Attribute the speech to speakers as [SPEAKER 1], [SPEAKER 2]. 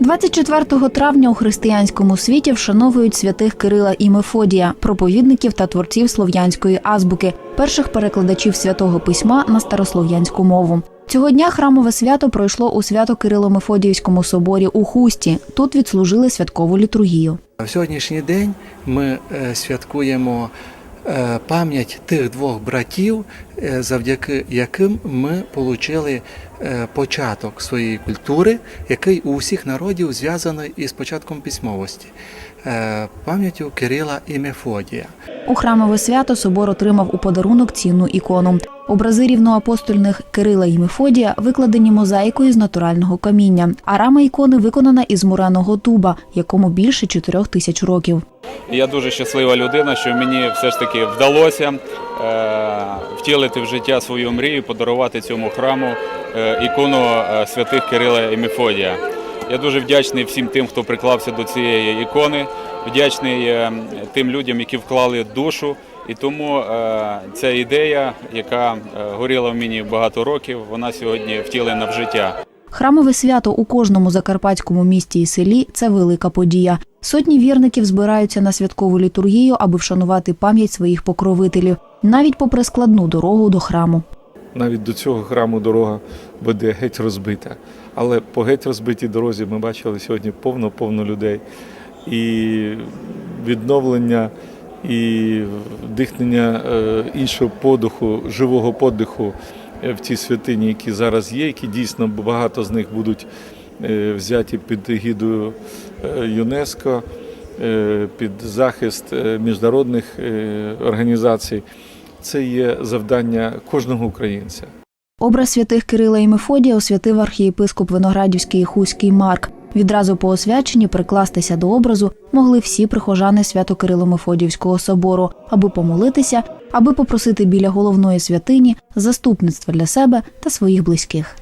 [SPEAKER 1] 24 травня у християнському світі вшановують святих Кирила і Мефодія, проповідників та творців слов'янської азбуки, перших перекладачів святого письма на старослов'янську мову. Цього дня храмове свято пройшло у свято Кирило-Мефодіївському соборі у Хусті. Тут відслужили святкову літургію.
[SPEAKER 2] В сьогоднішній день ми е, святкуємо пам'ять тих двох братів, е, завдяки яким ми отримали початок своєї культури, який у всіх народів зв'язаний із початком письмовості, е, пам'яттю Кирила і Мефодія.
[SPEAKER 1] У храмове свято собор отримав у подарунок цінну ікону. Образи рівноапостольних Кирила і Мефодія викладені мозаїкою з натурального каміння, а рама ікони виконана із муреного дуба, якому більше чотирьох тисяч років.
[SPEAKER 3] Я дуже щаслива людина, що мені все ж таки вдалося е, втілити в життя свою мрію, подарувати цьому храму е, ікону е, святих Кирила і Мефодія. Я дуже вдячний всім тим, хто приклався до цієї ікони, вдячний е, тим людям, які вклали душу. І тому е, ця ідея, яка е, горіла в мені багато років, вона сьогодні втілена в життя.
[SPEAKER 1] Храмове свято у кожному закарпатському місті і селі це велика подія. Сотні вірників збираються на святкову літургію, аби вшанувати пам'ять своїх покровителів, навіть попри складну дорогу до храму.
[SPEAKER 4] Навіть до цього храму дорога буде геть розбита. Але по геть розбитій дорозі ми бачили сьогодні повно-повно людей. І відновлення, і дихнення е, іншого подиху, живого подиху е, в цій святині, які зараз є, які дійсно багато з них будуть е, взяті під егідою ЮНЕСКО, під захист міжнародних організацій. Це є завдання кожного українця.
[SPEAKER 1] Образ святих Кирила і Мефодія освятив архієпископ Виноградівський Хуський Марк. Відразу по освяченні прикластися до образу могли всі прихожани свято Кирило-Мефодіївського собору, аби помолитися, аби попросити біля головної святині заступництва для себе та своїх близьких.